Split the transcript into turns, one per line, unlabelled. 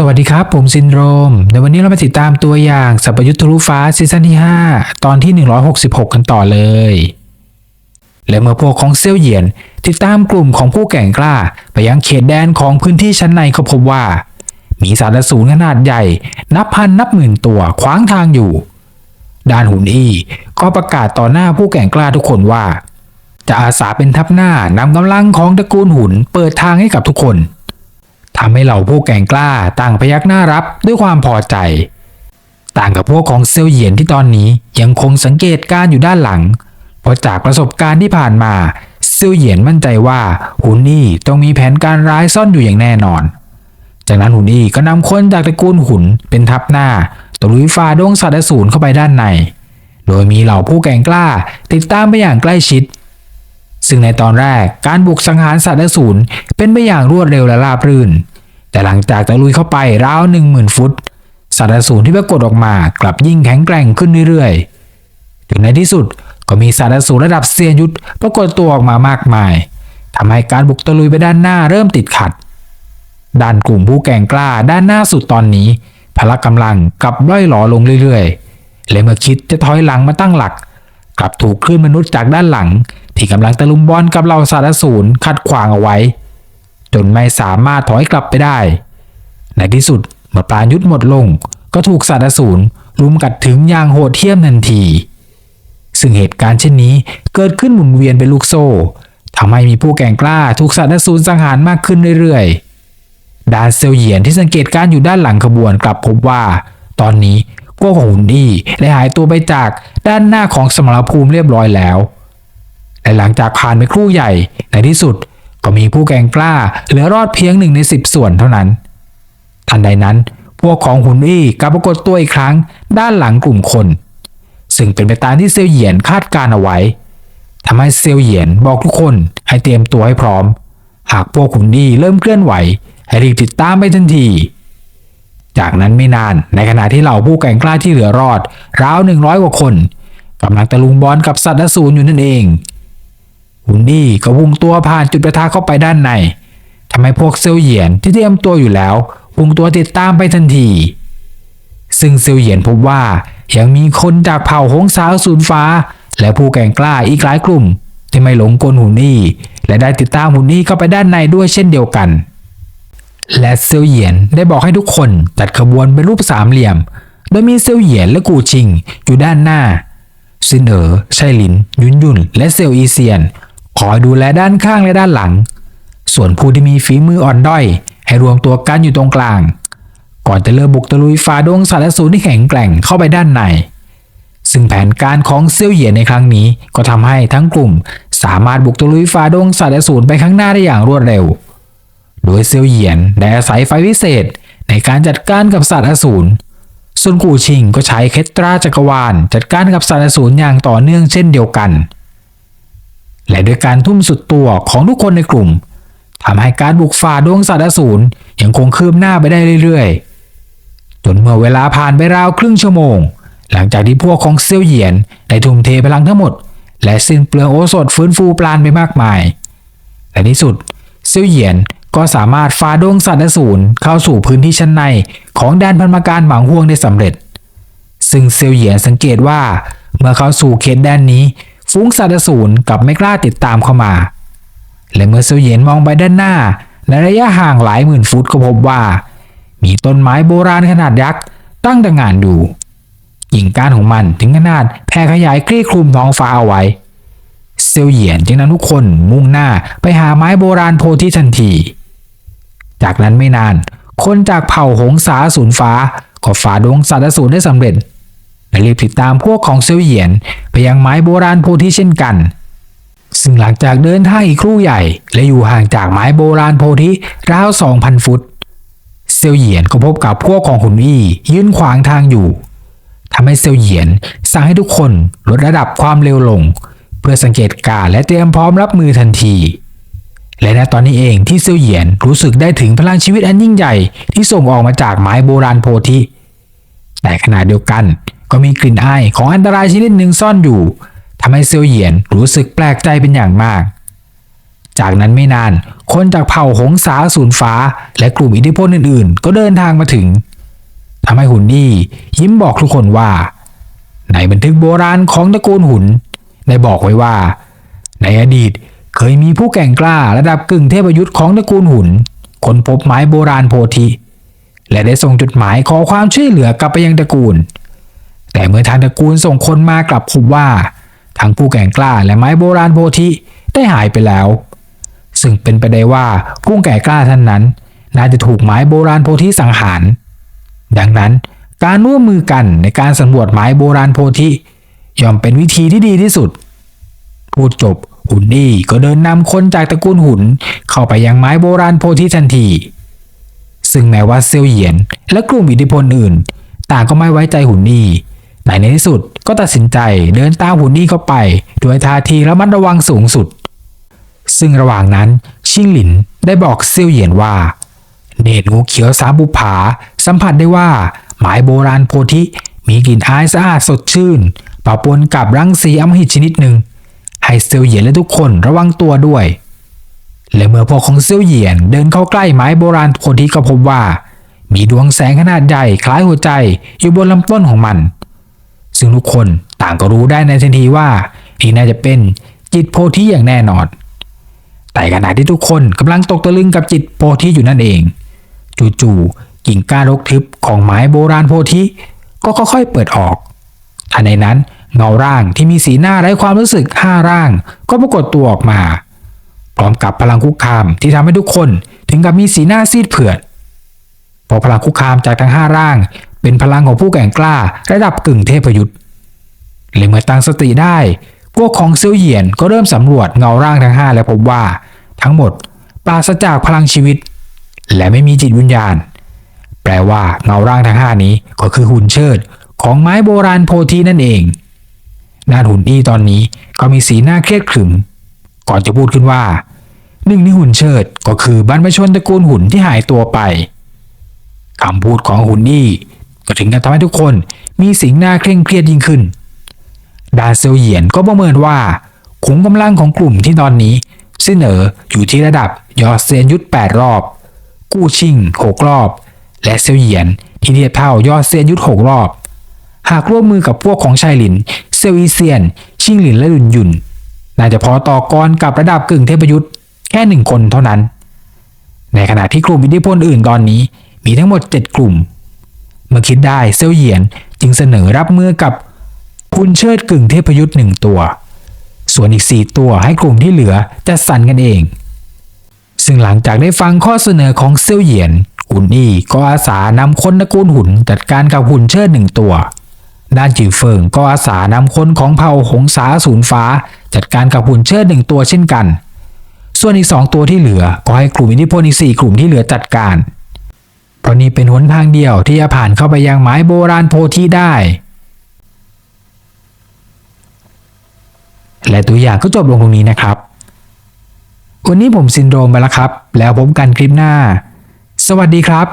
สวัสดีครับ ผมซินโดรม ในวันนี้เรามาติดตามตัวอย่างสัพยุทธทะลุฟ้าซีซั่นที่ 5 ตอนที่ 166 กันต่อเลย และเมื่อพวกของเซี่ยวเหยียน ติดตามกลุ่มของผู้แก่งกล้า ไปยังเขตแดนของพื้นที่ชั้นในก็พบว่า มีสารสูรขนาดใหญ่ นับพันนับหมื่นตัวขวางทางอยู่ด้านหุนอี้ก็ประกาศต่อหน้าผู้แก่งกล้าทุกคนว่า จะอาสาเป็นทัพหน้านำกำลังของตระกูลหุนเปิดทางให้กับทุกคน ทำให้เหล่าผู้แก่งกล้าต่างพยักหน้ารับด้วยความพอใจ ต่างกับพวกของเซลเหยียนที่ตอนนี้ยังคงสังเกตการอยู่ด้านหลัง เพราะจากประสบการณ์ที่ผ่านมาเซลเหยียนมั่นใจว่าหุนนี่ต้องมีแผนการร้ายซ่อนอยู่อย่างแน่นอน จากนั้นหุนนี่ก็นำคนจากตระกูลหุนเป็นทัพหน้าตลุยฝ่าดงสัตว์สูรเข้าไปด้านใน โดยมีเหล่าผู้แก่งกล้าติดตามไปอย่างใกล้ชิดซึ่งในตอนแรกการบุกสังหารสัตว์อสูรเป็นไปอย่างรวดเร็วและราบรื่น แต่หลังจากตะลุยเข้าไปราวหนึ่งหมื่นฟุต สัตว์อสูรที่ปรากฏออกมากลับยิ่งแข็งแกร่งขึ้นเรื่อยๆ ถึงในที่สุดก็มีสัตว์อสูรระดับเซียนยุทธปรากฏตัวออกมามากมายทำให้การบุกตะลุยไปด้านหน้าเริ่มติดขัด ด้านกลุ่มผู้แก่งกล้าด้านหน้าสุดตอนนี้ พละกำลังกลับด้อยหลอลงเรื่อยๆ และเมื่อคิดจะถอยหลังมาตั้งหลัก กลับถูกคลื่นมนุษย์จากด้านหลัง ที่กำลังตะลุมบอลกับเหล่าสัตว์อสูรขัดขวางเอาไว้ จนไม่สามารถถอยกลับไปได้ ในที่สุดเมื่อปรายุทธหมดลง ก็ถูกสัตว์อสูรลุมกัดถึงอย่างโหดเหี้ยมทันที ซึ่งเหตุการณ์เช่นนี้เกิดขึ้นหมุนเวียนเป็นลูกโซ่ทำให้มีผู้แก่งกล้าถูกสัตว์อสูรสังหารมากขึ้นเรื่อยๆ ดานเซลเยียนที่สังเกตการณ์อยู่ด้านหลังขบวนกลับพบว่า ตอนนี้พวกของหุนดี้ได้หายตัวไปจากด้านหน้าของสมรภูมิเรียบร้อยแล้วและหลังจากผ่านไปครู่ใหญ่ในที่สุด ก็มีผู้แก่งกล้า เหลือรอดเพียงหนึ่งในสิบส่วนเท่านั้น ทันใดนั้น พวกของหุนอี้กลับปรากฏตัวอีกครั้ง ด้านหลังกลุ่มคน ซึ่งเป็นไปตามที่เซลเหยียนคาดการเอาไว้ทำให้เซลเหยียนบอกทุกคนให้เตรียมตัวให้พร้อม หากพวกขุนอี้เริ่มเคลื่อนไหว ให้รีบติดตามไปทันที จากนั้นไม่นานในขณะที่เหล่าผู้แก่งกล้าที่เหลือรอด ราวหนึ่งร้อยกว่าคนกำลังตะลุมบอลกับสัตว์อสูรอยู่นั่นเอง หุนดี้ก็พุ่งตัวผ่านจุดประทะเข้าไปด้านในทำให้พวกเซลเหยียนที่เตรียมตัวอยู่แล้วพุ่งตัวติดตามไปทันที ซึ่งเซลเหยียนพบว่ายังมีคนจากเผ่าหงสาวสูนฟ้า และผู้แก่งกล้าอีกหลายกลุ่ม ที่ไม่หลงกลหุนนี่ และได้ติดตามหุนนี่เข้าไปด้านในด้วยเช่นเดียวกัน และเซลเหยียนได้บอกให้ทุกคนจัดขบวนเป็นรูปสามเหลี่ยม โดยมีเซลเหยียนและกูชิงอยู่ด้านหน้าซินเอ๋อไชลิน ยุนยุนและเซลอีเซียน คอยดูแลด้านข้างและด้านหลัง ส่วนผู้ที่มีฝีมืออ่อนด้อย ให้รวมตัวกันอยู่ตรงกลาง ก่อนจะเริ่มบุกตะลุยฝ่าดงสัตว์อสูรที่แข็งแกร่งเข้าไปด้านใน ซึ่งแผนการของเซี่ยวเหยียนในครั้งนี้ก็ทำให้ทั้งกลุ่ม สามารถบุกตะลุยฝ่าดงสัตว์อสูรไปข้างหน้าได้อย่างรวดเร็ว โดยเซี่ยวเหยียนได้อาศัยไฟวิเศษในการจัดการกับสัตว์อสูรส่วนกูชิงก็ใช้เคตราจักรวาล จัดการกับสัตว์อสูรอย่างต่อเนื่องเช่นเดียวกัน และด้วยการทุ่มสุดตัวของทุกคนในกลุ่มทำให้การบุกฝ่าดวงสัตว์อสูรยังคงคืบหน้าไปได้เรื่อยๆ จนเมื่อเวลาผ่านไปราวครึ่งชั่วโมง หลังจากที่พวกของเซียวเหยียนได้ทุ่มเทพลังทั้งหมด และสิ้นเปลืองโอสถฟื้นฟูปราณไปมากมายและที่สุดเซียวเหยียนก็สามารถฝ่าดวงสัตว์อสูรเข้าสู่พื้นที่ชั้นในของแดนพันมาการหมังห่วงได้สำเร็จ ซึ่งเซียวเหยียนสังเกตว่าเมื่อเข้าสู่เขตแดนนี้ ฟุ้งสัตสูรกลับไม่กล้าติดตามเข้ามา และเมื่อเซียวเหยียนมองไปด้านหน้าในระยะห่างหลายหมื่นฟุตก็พบว่า มีต้นไม้โบราณขนาดยักษ์ตั้งตระหง่านอยู่กิ่งก้านของมันถึงขนาดแผ่ขยายคลี่คลุมท้องฟ้าเอาไว้ เซียวเหยียนจึงนำทุกคนมุ่งหน้าไปหาไม้โบราณโพธิทันที จากนั้นไม่นาน คนจากเผ่าหงสาสูนฟ้าก็ฝ่าดงสัตว์สูรได้สำเร็จ และรีบติดตามพวกของเซียวเหยียนไปยังไม้โบราณโพธิเช่นกัน ซึ่งหลังจากเดินทางอีกครู่ใหญ่ และอยู่ห่างจากไม้โบราณโพธิราวสองพันฟุต เซียวเหยียนก็พบกับพวกของขุนอี้ยืนขวางทางอยู่ทำให้เซียวเหยียนสั่งให้ทุกคนลดระดับความเร็วลง เพื่อสังเกตการณ์และเตรียมพร้อมรับมือทันทีและในตอนนี้เองที่เซียวเหยียนรู้สึกได้ถึงพลังชีวิตอันยิ่งใหญ่ที่ส่งออกมาจากไม้โบราณโพธิ แต่ขณะเดียวกัน ก็มีกลิ่นอายของอันตรายชนิดหนึ่งซ่อนอยู่ทำให้เซียวเหยียนรู้สึกแปลกใจเป็นอย่างมาก จากนั้นไม่นาน คนจากเผ่าหงสาสูนฟ้า และกลุ่มอิทธิพลอื่นๆ ก็เดินทางมาถึงทำให้หุ่นนี่ยิ้มบอกทุกคนว่า ในบันทึกโบราณของตระกูลหุ่นได้บอกไว้ว่า ในอดีตเคยมีผู้แก่งกล้าระดับกึ่งเทพยุทธ์ของตระกูลหุ่นค้นพบไม้โบราณโพธิ และได้ส่งจดหมายขอความช่วยเหลือกลับไปยังตระกูล แต่เมื่อทางตระกูลส่งคนมากลับพบว่า ทั้งผู้แก่งกล้าและไม้โบราณโพธิได้หายไปแล้ว ซึ่งเป็นไปได้ว่าผู้แก่กล้าท่านนั้น น่าจะถูกไม้โบราณโพธิสังหาร ดังนั้นการร่วมมือกันในการสำรวจไม้โบราณโพธิย่อมเป็นวิธีที่ดีที่สุด พูดจบหุ่นนี่ก็เดินนำคนจากตระกูลหุ่นเข้าไปยังไม้โบราณโพธิทันที ซึ่งแม้ว่าเซียวเหยียนและกลุ่มอิทธิพลอื่น ต่างก็ไม่ไว้ใจหุ่นนี่ แต่ในที่สุดก็ตัดสินใจเดินตามหุ่นนี่เข้าไปด้วยท่าทีระมัดระวังสูงสุด ซึ่งระหว่างนั้นชิงหลินได้บอกเซี่ยวเหยียนว่า เนตรงูเขียวสามบุผา สัมผัสได้ว่าหมายโบราณโพธิมีกลิ่นอายสะอาดสดชื่นปะปนกับรังสีอมหิตชนิดหนึ่งให้เซียวเหยียนและทุกคนระวังตัวด้วย และเมื่อพวกของเซียวเหยียนเดินเข้าใกล้ไม้โบราณโพธิก็พบว่า มีดวงแสงขนาดใหญ่คล้ายหัวใจอยู่บนลำต้นของมัน ซึ่งทุกคนต่างก็รู้ได้ในทันทีว่านี่น่าจะเป็นจิตโพธิอย่างแน่นอน แต่ขณะที่ทุกคนกำลังตกตะลึงกับจิตโพธิอยู่นั่นเอง จู่ๆกิ่งก้านรกทึบของไม้โบราณโพธิก็ค่อยๆเปิดออกทันในนั้นเงาร่างที่มีสีหน้าไร้ความรู้สึกห้าร่าง ก็ปรากฏตัวออกมา พร้อมกับพลังคุกคามที่ทำให้ทุกคนถึงกับมีสีหน้าซีดเผือดพราะพลังคุกคามจากทั้งห้าร่าง เป็นพลังของผู้แก่งกล้า ระดับกึ่งเทพยุทธ์เลยเมื่อตั้งสติได้ พวกของเซียวเหยียนก็เริ่มสำรวจเงาร่างทั้งห้าและพบว่า ทั้งหมดปราศจากพลังชีวิต และไม่มีจิตวิญญาณ แปลว่าเงาร่างทั้งห้านี้ก็คือหุ่นเชิด ของไม้โบราณโพธินั่นเองด้านหุ่นอี้ตอนนี้ก็มีสีหน้าเครียดขรึม ก่อนจะพูดขึ้นว่าหนึ่งในหุ่นเชิดก็คือบรรพชนตระกูลหุ่นที่หายตัวไปคำพูดของหุ่นอี้ ก็ถึงกับทำให้ทุกคนมีสีหน้าเคร่งเครียดยิ่งขึ้น ดาเซลเหยียนก็ประเมินว่าขุมกำลังของกลุ่มที่ตอนนี้ซินเอ๋ออยู่ที่ระดับยอดเซียนยุทธ8รอบ กู้ชิง6รอบ และเซลเหยียนที่เทียบเท่ายอดเซียนยุทธ6รอบ หากร่วมมือกับพวกของชายหลิน เซลอีเซียน ชิงหลินและหลุนหยุนน่าจะพอต่อกรกับระดับกึ่งเทพยุทธ์แค่หนึ่งคนเท่านั้น ในขณะที่กลุ่มอิทธิพลอื่นตอนนี้มีทั้งหมด 7 กลุ่ม มื่อคิดได้เซลเหยียนจึงเสนอรับมือกับคุณเชิดกึ่งเทพยุทธ์หนึ่งตัว ส่วนอีก 4 ตัวให้กลุ่มที่เหลือจัดสรรกันเอง ซึ่งหลังจากได้ฟังข้อเสนอของเซลเหยียนหุ่นอี้ก็อาสานำคนตระกูลหุ่นจัดการกับหุ่นเชิดหนึ่งตัว ด้านจิวเฟิงก็อาสานำคนของเผ่าหงสาศูนย์ฟ้า จัดการกับหุ่นเชิดหนึ่งตัวเช่นกัน ส่วนอีกสองตัวที่เหลือก็ให้กลุ่มอิทธิพลอีกสี่กลุ่มที่เหลือจัดการ ราะนี่เป็นหนทางเดียวที่จะผ่านเข้าไปยังไม้โบราณโพธิได้ และตัวอย่างก็จบลงตรงนี้นะครับ วันนี้ผมซินโดรมไปแล้วครับ แล้วพบกันคลิปหน้า สวัสดีครับ